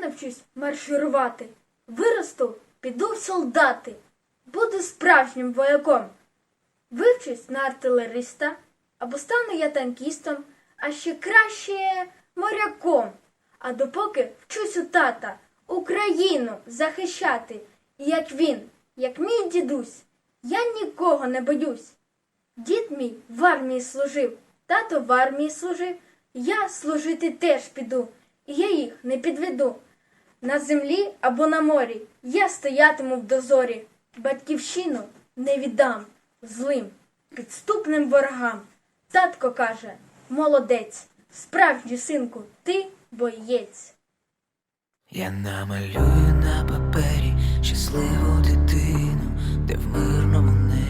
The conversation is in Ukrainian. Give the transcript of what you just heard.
навчусь марширувати. Виросту, піду в солдати. Буду справжнім вояком. Вивчусь на артилериста, або стану я танкістом, а ще краще моряком. А допоки вчусь у тата Україну захищати, і як він, як мій дідусь, я нікого не боюсь. Дід мій в армії служив, тато в армії служив, я служити теж піду, і я їх не підведу. На землі або на морі я стоятиму в дозорі, батьківщину не віддам злим, підступним ворогам. Татко каже, молодець, справжній синку, ти боєць. Я намалюю на папері щасливу дитину, де в мирному небі